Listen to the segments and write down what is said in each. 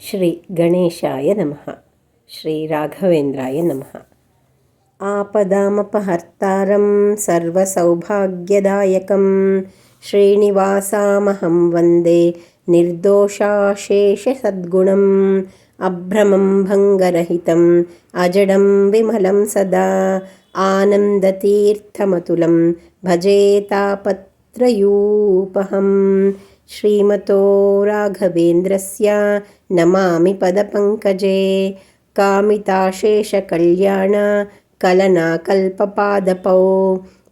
श्रीगणेशाय नमः। श्रीराघवेन्द्राय नमः। आपदामपहर्तारं सर्वसौभाग्यदायकं श्रीनिवासामहं वन्दे निर्दोषाशेषसद्गुणम् अभ्रमं भङ्गरहितम् अजडं विमलं सदा आनन्दतीर्थमतुलं भजेतापत्रयूपहम् श्रीमतो राघवेन्द्रस्य नमामि पदपङ्कजे। कामिताशेषकल्याण कलना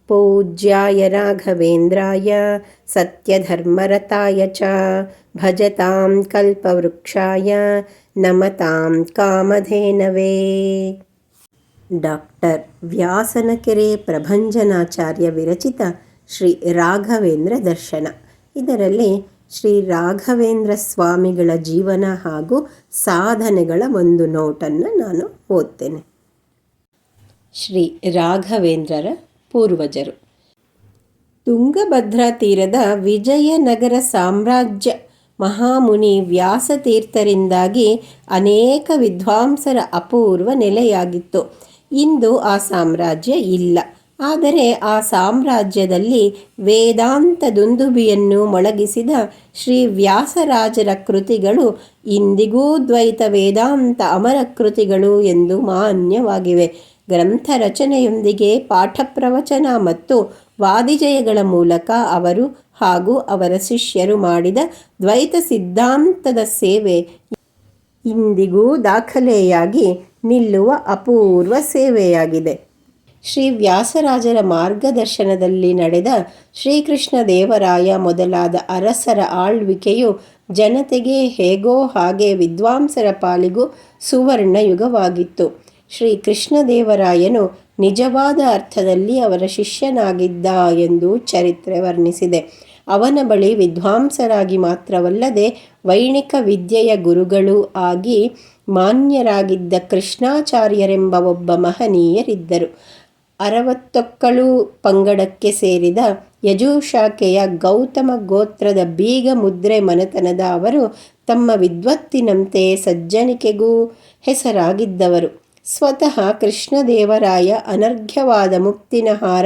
पूज्याय राघवेन्द्राय सत्यधर्मरताय च। भजतां कल्पवृक्षाय नमतां कामधेनवे। डाक्टर् व्यासनकेरे प्रभञ्जनाचार्यविरचित श्रीराघवेन्द्रदर्शन ಇದರಲ್ಲಿ ಶ್ರೀ ರಾಘವೇಂದ್ರ ಸ್ವಾಮಿಗಳ ಜೀವನ ಹಾಗೂ ಸಾಧನೆಗಳ ಒಂದು ನೋಟನ್ನು ನಾನು ಓದ್ತೇನೆ. ಶ್ರೀ ರಾಘವೇಂದ್ರರ ಪೂರ್ವಜರು. ತುಂಗಭದ್ರಾ ತೀರದ ವಿಜಯನಗರ ಸಾಮ್ರಾಜ್ಯ ಮಹಾಮುನಿ ವ್ಯಾಸತೀರ್ಥರಿಂದಾಗಿ ಅನೇಕ ವಿದ್ವಾಂಸರ ಅಪೂರ್ವ ನೆಲೆಯಾಗಿತ್ತು. ಇಂದು ಆ ಸಾಮ್ರಾಜ್ಯ ಇಲ್ಲ. ಆದರೆ ಆ ಸಾಮ್ರಾಜ್ಯದಲ್ಲಿ ವೇದಾಂತ ದುಂದುಬಿಯನ್ನು ಮೊಳಗಿಸಿದ ಶ್ರೀ ವ್ಯಾಸರಾಜರ ಕೃತಿಗಳು ಇಂದಿಗೂ ದ್ವೈತ ವೇದಾಂತ ಅಮರ ಕೃತಿಗಳು ಎಂದು ಮಾನ್ಯವಾಗಿವೆ. ಗ್ರಂಥ ರಚನೆಯೊಂದಿಗೆ ಪಾಠ ಪ್ರವಚನ ಮತ್ತು ವಾದಿಜಯಗಳ ಮೂಲಕ ಅವರು ಹಾಗೂ ಅವರ ಶಿಷ್ಯರು ಮಾಡಿದ ದ್ವೈತ ಸಿದ್ಧಾಂತದ ಸೇವೆ ಇಂದಿಗೂ ದಾಖಲೆಯಾಗಿ ನಿಲ್ಲುವ ಅಪೂರ್ವ ಸೇವೆಯಾಗಿದೆ. ಶ್ರೀ ವ್ಯಾಸರಾಜರ ಮಾರ್ಗದರ್ಶನದಲ್ಲಿ ನಡೆದ ಶ್ರೀಕೃಷ್ಣ ದೇವರಾಯ ಮೊದಲಾದ ಅರಸರ ಆಳ್ವಿಕೆಯು ಜನತೆಗೆ ಹೇಗೋ ಹಾಗೆ ವಿದ್ವಾಂಸರ ಪಾಲಿಗೂ ಸುವರ್ಣ ಯುಗವಾಗಿತ್ತು ಶ್ರೀ ಕೃಷ್ಣದೇವರಾಯನು ನಿಜವಾದ ಅರ್ಥದಲ್ಲಿ ಅವರ ಶಿಷ್ಯನಾಗಿದ್ದ ಎಂದು ಚರಿತ್ರೆ ವರ್ಣಿಸಿದೆ. ಅವನ ಬಳಿ ವಿದ್ವಾಂಸರಾಗಿ ಮಾತ್ರವಲ್ಲದೆ ವೈಣಿಕ ವಿದ್ಯೆಯ ಗುರುಗಳು ಆಗಿ ಮಾನ್ಯರಾಗಿದ್ದ ಕೃಷ್ಣಾಚಾರ್ಯರೆಂಬ ಒಬ್ಬ ಮಹನೀಯರಿದ್ದರು. ಅರವತ್ತೊಕ್ಕಳು ಪಂಗಡಕ್ಕೆ ಸೇರಿದ ಯಜುಶಾಖೆಯ ಗೌತಮ ಗೋತ್ರದ ಬೀಗ ಮುದ್ರೆ ಮನೆತನದ ಅವರು ತಮ್ಮ ವಿದ್ವತ್ತಿನಂತೆ ಸಜ್ಜನಿಕೆಗೂ ಹೆಸರಾಗಿದ್ದವರು. ಸ್ವತಃ ಕೃಷ್ಣದೇವರಾಯ ಅನರ್ಘ್ಯವಾದ ಮುಕ್ತಿನಹಾರ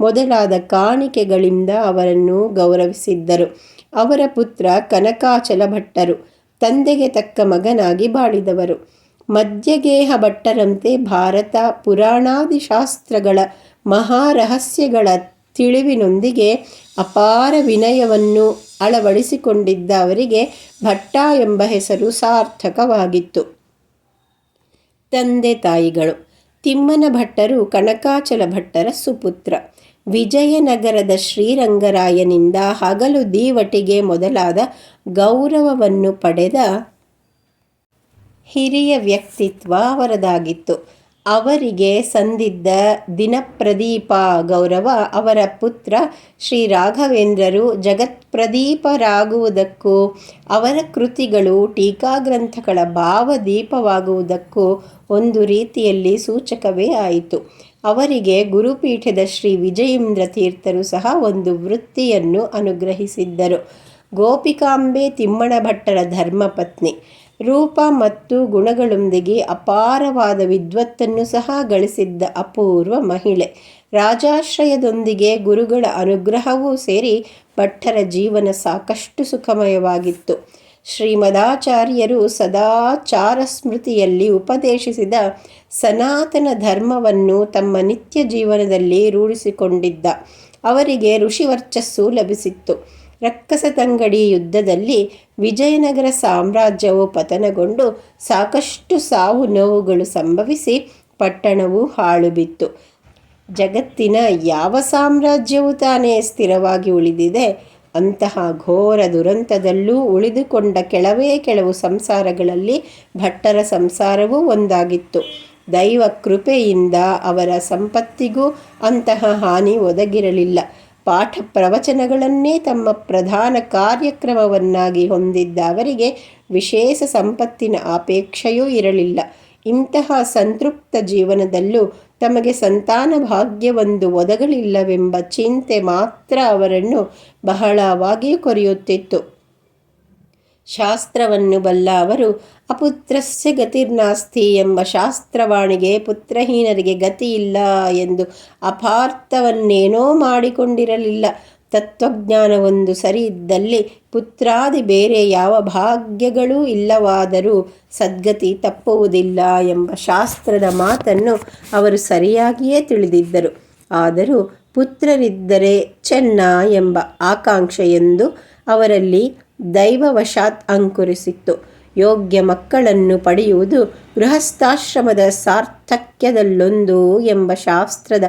ಮೊದಲಾದ ಕಾಣಿಕೆಗಳಿಂದ ಅವರನ್ನು ಗೌರವಿಸಿದ್ದರು. ಅವರ ಪುತ್ರ ಕನಕಾಚಲ ಭಟ್ಟರು ತಂದೆಗೆ ತಕ್ಕ ಮಗನಾಗಿ ಬಾಳಿದವರು. ಮಧ್ಯಗೇಹ ಭಟ್ಟರಂತೆ ಭಾರತ ಪುರಾಣಾದಿ ಶಾಸ್ತ್ರಗಳ ಮಹಾರಹಸ್ಯಗಳ ತಿಳಿವಿನೊಂದಿಗೆ ಅಪಾರ ವಿನಯವನ್ನು ಅಳವಡಿಸಿಕೊಂಡಿದ್ದ ಅವರಿಗೆ ಭಟ್ಟ ಎಂಬ ಹೆಸರು ಸಾರ್ಥಕವಾಗಿತ್ತು. ತಂದೆ ತಾಯಿಗಳು. ತಿಮ್ಮನ ಭಟ್ಟರು ಕನಕಾಚಲ ಭಟ್ಟರ ಸುಪುತ್ರ. ವಿಜಯನಗರದ ಶ್ರೀರಂಗರಾಯನಿಂದ ಹಗಲು ದೀವಟಿಗೆ ಮೊದಲಾದ ಗೌರವವನ್ನು ಪಡೆದ ಹಿರಿಯ ವ್ಯಕ್ತಿತ್ವ ಅವರದಾಗಿತ್ತು. ಅವರಿಗೆ ಸಂದಿದ್ದ ದಿನಪ್ರದೀಪ ಗೌರವ ಅವರ ಪುತ್ರ ಶ್ರೀ ರಾಘವೇಂದ್ರರು ಜಗತ್ಪ್ರದೀಪರಾಗುವುದಕ್ಕೂ, ಅವರ ಕೃತಿಗಳು ಟೀಕಾಗ್ರಂಥಗಳ ಭಾವದೀಪವಾಗುವುದಕ್ಕೂ ಒಂದು ರೀತಿಯಲ್ಲಿ ಸೂಚಕವೇ ಆಯಿತು. ಅವರಿಗೆ ಗುರುಪೀಠದ ಶ್ರೀ ವಿಜಯೇಂದ್ರ ತೀರ್ಥರು ಸಹ ಒಂದು ವೃತ್ತಿಯನ್ನು ಅನುಗ್ರಹಿಸಿದ್ದರು. ಗೋಪಿಕಾಂಬೆ ತಿಮ್ಮಣ ಭಟ್ಟರ ಧರ್ಮಪತ್ನಿ. ರೂಪ ಮತ್ತು ಗುಣಗಳೊಂದಿಗೆ ಅಪಾರವಾದ ವಿದ್ವತ್ತನ್ನು ಸಹ ಗಳಿಸಿದ್ದ ಅಪೂರ್ವ ಮಹಿಳೆ. ರಾಜಾಶ್ರಯದೊಂದಿಗೆ ಗುರುಗಳ ಅನುಗ್ರಹವೂ ಸೇರಿ ಭಟ್ಟರ ಜೀವನ ಸಾಕಷ್ಟು ಸುಖಮಯವಾಗಿತ್ತು. ಶ್ರೀಮದಾಚಾರ್ಯರು ಸದಾಚಾರ ಸ್ಮೃತಿಯಲ್ಲಿ ಉಪದೇಶಿಸಿದ ಸನಾತನ ಧರ್ಮವನ್ನು ತಮ್ಮ ನಿತ್ಯ ಜೀವನದಲ್ಲಿ ರೂಢಿಸಿಕೊಂಡಿದ್ದ. ಅವರಿಗೆ ಋಷಿವರ್ಚಸ್ಸು ಲಭಿಸಿತ್ತು. ರಕ್ಕಸತಂಗಡಿ ಯುದ್ಧದಲ್ಲಿ ವಿಜಯನಗರ ಸಾಮ್ರಾಜ್ಯವು ಪತನಗೊಂಡು ಸಾಕಷ್ಟು ಸಾವು ನೋವುಗಳು ಸಂಭವಿಸಿ ಪಟ್ಟಣವು ಹಾಳು ಬಿತ್ತು ಜಗತ್ತಿನ ಯಾವ ಸಾಮ್ರಾಜ್ಯವು ತಾನೇ ಸ್ಥಿರವಾಗಿ ಉಳಿದಿದೆ, ಅಂತಹ ಘೋರ ದುರಂತದಲ್ಲೂ ಉಳಿದುಕೊಂಡ ಕೆಲವೇ ಕೆಲವು ಸಂಸಾರಗಳಲ್ಲಿ ಭಟ್ಟರ ಸಂಸಾರವೂ ಒಂದಾಗಿತ್ತು. ದೈವ ಕೃಪೆಯಿಂದ ಅವರ ಸಂಪತ್ತಿಗೂ ಅಂತಹ ಹಾನಿ ಒದಗಿರಲಿಲ್ಲ. ಪಾಠ ಪ್ರವಚನಗಳನ್ನೇ ತಮ್ಮ ಪ್ರಧಾನ ಕಾರ್ಯಕ್ರಮವನ್ನಾಗಿ ಹೊಂದಿದ್ದ ಅವರಿಗೆ ವಿಶೇಷ ಸಂಪತ್ತಿನ ಅಪೇಕ್ಷೆಯೂ ಇರಲಿಲ್ಲ. ಇಂತಹ ಸಂತೃಪ್ತ ಜೀವನದಲ್ಲೂ ತಮಗೆ ಸಂತಾನ ಭಾಗ್ಯವೊಂದು ಒದಗಲಿಲ್ಲವೆಂಬ ಚಿಂತೆ ಮಾತ್ರ ಅವರನ್ನು ಬಹಳವಾಗಿ ಕೊರೆಯುತ್ತಿತ್ತು. ಶಾಸ್ತ್ರವನ್ನು ಬಲ್ಲ ಅವರು, ಅಪುತ್ರಸ್ಯ ಗತಿರ್ನಾಸ್ತಿ ಎಂಬ ಶಾಸ್ತ್ರವಾಣಿಗೆ ಪುತ್ರಹೀನರಿಗೆ ಗತಿಯಿಲ್ಲ ಎಂದು ಅಪಾರ್ಥವನ್ನೇನೋ ಮಾಡಿಕೊಂಡಿರಲಿಲ್ಲ. ತತ್ವಜ್ಞಾನವೊಂದು ಸರಿ ಇದ್ದಲ್ಲಿ ಪುತ್ರಾದಿ ಬೇರೆ ಯಾವ ಭಾಗ್ಯಗಳೂ ಇಲ್ಲವಾದರೂ ಸದ್ಗತಿ ತಪ್ಪುವುದಿಲ್ಲ ಎಂಬ ಶಾಸ್ತ್ರದ ಮಾತನ್ನು ಅವರು ಸರಿಯಾಗಿಯೇ ತಿಳಿದಿದ್ದರು. ಆದರೂ ಪುತ್ರರಿದ್ದರೆ ಚೆನ್ನ ಎಂಬ ಆಕಾಂಕ್ಷೆಯೆಂದು ಅವರಲ್ಲಿ ದೈವವಶಾತ್ ಅಂಕುರಿಸಿತ್ತು. ಯೋಗ್ಯ ಮಕ್ಕಳನ್ನು ಪಡೆಯುವುದು ಗೃಹಸ್ಥಾಶ್ರಮದ ಸಾರ್ಥಕ್ಯದಲ್ಲೊಂದು ಎಂಬ ಶಾಸ್ತ್ರದ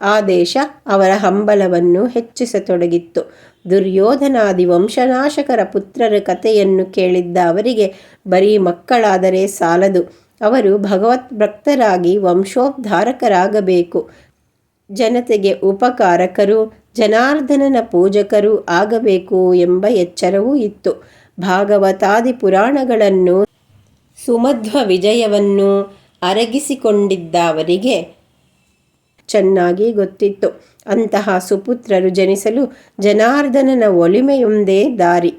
ಆದೇಶ ಅವರ ಹಂಬಲವನ್ನು ಹೆಚ್ಚಿಸತೊಡಗಿತ್ತು. ದುರ್ಯೋಧನಾದಿ ವಂಶನಾಶಕರ ಪುತ್ರರ ಕಥೆಯನ್ನು ಕೇಳಿದ್ದ ಅವರಿಗೆ ಬರೀ ಮಕ್ಕಳಾದರೆ ಸಾಲದು. ಅವರು ಭಗವತ್ ಭಕ್ತರಾಗಿ ವಂಶೋದ್ಧಾರಕರಾಗಬೇಕು. ಜನತೆಗೆ ಉಪಕಾರಕರು ಜನಾರ್ದನನ ಪೂಜಕರು ಆಗಬೇಕು ಎಂಬ ಎಚ್ಚರವೂ ಇತ್ತು. ಭಾಗವತಾದಿ ಪುರಾಣಗಳನ್ನು ಸುಮಧ್ವ ವಿಜಯವನ್ನು ಅರಗಿಸಿಕೊಂಡಿದ್ದ ಅವರಿಗೆ ಚೆನ್ನಾಗಿ ಗೊತ್ತಿತ್ತು. ಅಂತಹ ಸುಪುತ್ರರು ಜನಿಸಲು ಜನಾರ್ದನನ ಒಲಿಮೆಯೊಂದೇ ದಾರಿ.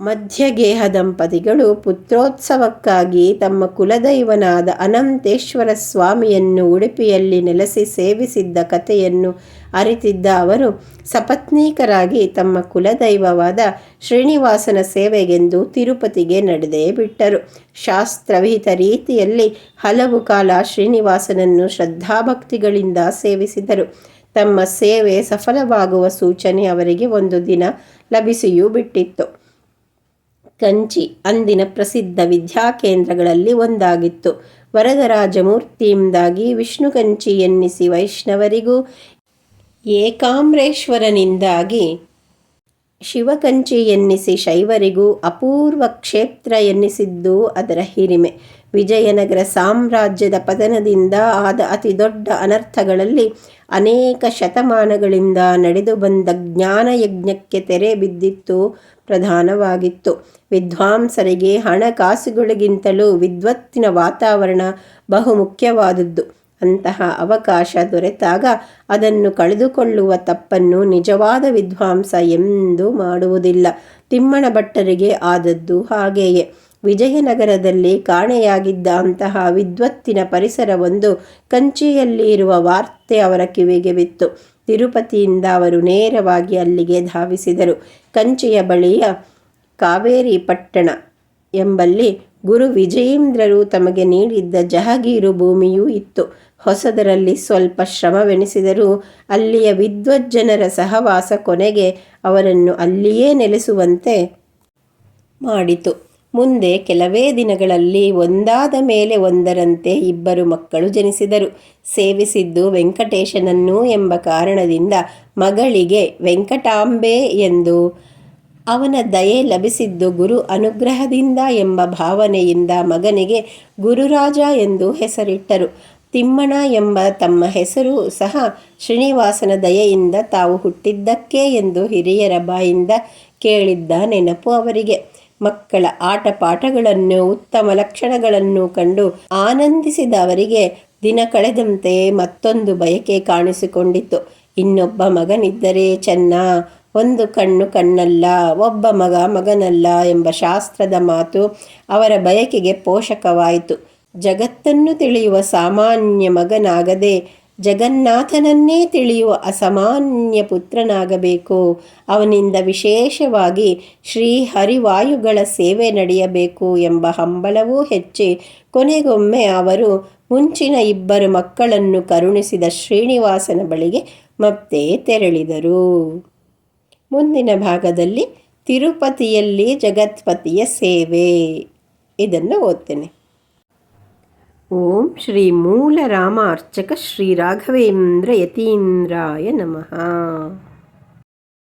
ಮಧ್ಯಗೇಹ ದಂಪತಿಗಳು ಪುತ್ರೋತ್ಸವಕ್ಕಾಗಿ ತಮ್ಮ ಕುಲದೈವನಾದ ಅನಂತೇಶ್ವರ ಸ್ವಾಮಿಯನ್ನು ಉಡುಪಿಯಲ್ಲಿ ನೆಲೆಸಿ ಸೇವಿಸಿದ್ದ ಕಥೆಯನ್ನು ಅರಿತಿದ್ದ ಅವರು, ಸಪತ್ನೀಕರಾಗಿ ತಮ್ಮ ಕುಲದೈವವಾದ ಶ್ರೀನಿವಾಸನ ಸೇವೆಗೆಂದು ತಿರುಪತಿಗೆ ನಡೆದೇ ಬಿಟ್ಟರು. ಶಾಸ್ತ್ರವಿಹಿತ ರೀತಿಯಲ್ಲಿ ಹಲವು ಕಾಲ ಶ್ರೀನಿವಾಸನನ್ನು ಶ್ರದ್ಧಾಭಕ್ತಿಗಳಿಂದ ಸೇವಿಸಿದರು. ತಮ್ಮ ಸೇವೆ ಸಫಲವಾಗುವ ಸೂಚನೆ ಅವರಿಗೆ ಒಂದು ದಿನ ಲಭಿಸಿಯೂ ಬಿಟ್ಟಿತ್ತು. ಕಂಚಿ ಅಂದಿನ ಪ್ರಸಿದ್ಧ ವಿದ್ಯಾಕೇಂದ್ರಗಳಲ್ಲಿ ಒಂದಾಗಿತ್ತು. ವರದರಾಜಮೂರ್ತಿಯಿಂದಾಗಿ ವಿಷ್ಣು ಕಂಚಿ ಎನ್ನಿಸಿ ವೈಷ್ಣವರಿಗೂ ಏಕಾಮ್ರೇಶ್ವರನಿಂದಾಗಿ ಶಿವಕಂಚಿ ಎನ್ನಿಸಿ ಶೈವರಿಗೂ ಅಪೂರ್ವ ಕ್ಷೇತ್ರ ಎನ್ನಿಸಿದ್ದು ಅದರ ಹಿರಿಮೆ. ವಿಜಯನಗರ ಸಾಮ್ರಾಜ್ಯದ ಪತನದಿಂದ ಆದ ಅತಿ ದೊಡ್ಡ ಅನರ್ಥಗಳಲ್ಲಿ ಅನೇಕ ಶತಮಾನಗಳಿಂದ ನಡೆದು ಬಂದ ಜ್ಞಾನಯಜ್ಞಕ್ಕೆ ತೆರೆ ಬಿದ್ದಿತ್ತು, ಪ್ರಧಾನವಾಗಿತ್ತು. ವಿದ್ವಾಂಸರಿಗೆ ಹಣಕಾಸುಗಳಿಗಿಂತಲೂ ವಿದ್ವತ್ತಿನ ವಾತಾವರಣ ಬಹುಮುಖ್ಯವಾದದ್ದು ಅಂತಹ ಅವಕಾಶ ದೊರೆತಾಗ ಅದನ್ನು ಕಳೆದುಕೊಳ್ಳುವ ತಪ್ಪನ್ನು ನಿಜವಾದ ವಿದ್ವಾಂಸ ಎಂದು ಮಾಡುವುದಿಲ್ಲ. ತಿಮ್ಮಣ ಭಟ್ಟರಿಗೆ ಆದದ್ದು ಹಾಗೆಯೇ. ವಿಜಯನಗರದಲ್ಲಿ ಕಾಣೆಯಾಗಿದ್ದ ಅಂತಹ ವಿದ್ವತ್ತಿನ ಪರಿಸರವೊಂದು ಕಂಚಿಯಲ್ಲಿ ಇರುವ ವಾರ್ತೆ ಅವರ ಕಿವಿಗೆ ಬಿತ್ತು. ತಿರುಪತಿಯಿಂದ ಅವರು ನೇರವಾಗಿ ಅಲ್ಲಿಗೆ ಧಾವಿಸಿದರು. ಕಂಚಿಯ ಬಳಿಯ ಕಾವೇರಿ ಪಟ್ಟಣ ಎಂಬಲ್ಲಿ ಗುರು ವಿಜಯೇಂದ್ರರು ತಮಗೆ ನೀಡಿದ್ದ ಜಹಗೀರು ಭೂಮಿಯೂ ಇತ್ತು. ಹೊಸದರಲ್ಲಿ ಸ್ವಲ್ಪ ಶ್ರಮವೆನಿಸಿದರೂ ಅಲ್ಲಿಯ ವಿದ್ವಜ್ಜನರ ಸಹವಾಸ ಕೊನೆಗೆ ಅವರನ್ನು ಅಲ್ಲಿಯೇ ನೆಲೆಸುವಂತೆ ಮಾಡಿತು. ಮುಂದೆ ಕೆಲವೇ ದಿನಗಳಲ್ಲಿ ಒಂದಾದ ಮೇಲೆ ಒಂದರಂತೆ ಇಬ್ಬರು ಮಕ್ಕಳು ಜನಿಸಿದರು. ಸೇವಿಸಿದ್ದು ವೆಂಕಟೇಶನನ್ನು ಎಂಬ ಕಾರಣದಿಂದ ಮಗಳಿಗೆ ವೆಂಕಟಾಂಬೆ ಎಂದು ಅವನ ದಯೆ ಲಭಿಸಿದ್ದು ಗುರು ಅನುಗ್ರಹದಿಂದ ಎಂಬ ಭಾವನೆಯಿಂದ ಮಗನಿಗೆ ಗುರುರಾಜ ಎಂದು ಹೆಸರಿಟ್ಟರು. ತಿಮ್ಮಣ ಎಂಬ ತಮ್ಮ ಹೆಸರು ಸಹ ಶ್ರೀನಿವಾಸನ ದಯೆಯಿಂದ ತಾವು ಹುಟ್ಟಿದ್ದಕ್ಕೆ ಎಂದು ಹಿರಿಯರ ಬಾಯಿಂದ ಕೇಳಿದ್ದ ನೆನಪು ಅವರಿಗೆ. ಮಕ್ಕಳ ಆಟ ಪಾಠಗಳನ್ನು ಉತ್ತಮ ಲಕ್ಷಣಗಳನ್ನು ಕಂಡು ಆನಂದಿಸಿದ ಅವರಿಗೆ ದಿನ ಕಳೆದಂತೆ ಮತ್ತೊಂದು ಬಯಕೆ ಕಾಣಿಸಿಕೊಂಡಿತ್ತು. ಇನ್ನೊಬ್ಬ ಮಗನಿದ್ದರೆ ಚೆನ್ನ ಒಂದು ಕಣ್ಣು ಕಣ್ಣಲ್ಲ, ಒಬ್ಬ ಮಗ ಮಗನಲ್ಲ ಎಂಬ ಶಾಸ್ತ್ರದ ಮಾತು ಅವರ ಬಯಕೆಗೆ ಪೋಷಕವಾಯಿತು. ಜಗತ್ತನ್ನು ತಿಳಿಯುವ ಸಾಮಾನ್ಯ ಮಗನಾಗದೆ ಜಗನ್ನಾಥನನ್ನೇ ತಿಳಿಯುವ ಅಸಾಮಾನ್ಯ ಪುತ್ರನಾಗಬೇಕು. ಅವನಿಂದ ವಿಶೇಷವಾಗಿ ಶ್ರೀ ಹರಿವಾಯುಗಳ ಸೇವೆ ನಡೆಯಬೇಕು ಎಂಬ ಹಂಬಲವೂ ಹೆಚ್ಚಿ ಕೊನೆಗೊಮ್ಮೆ ಅವರು ಮುಂಚಿನ ಇಬ್ಬರು ಮಕ್ಕಳನ್ನು ಕರುಣಿಸಿದ ಶ್ರೀನಿವಾಸನ ಬಳಿಗೆ ಮತ್ತೆ ತೆರಳಿದರು. ಮುಂದಿನ ಭಾಗದಲ್ಲಿ ತಿರುಪತಿಯಲ್ಲಿ ಜಗತ್ಪತಿಯ ಸೇವೆ. ಇದನ್ನು ಓದ್ತೇನೆ. ಓಂ ಶ್ರೀ ಮೂಲ ರಾಮ ಅರ್ಚಕ ಶ್ರೀ ರಾಘವೇಂದ್ರ ಯತೀಂದ್ರಾಯ ನಮಃ.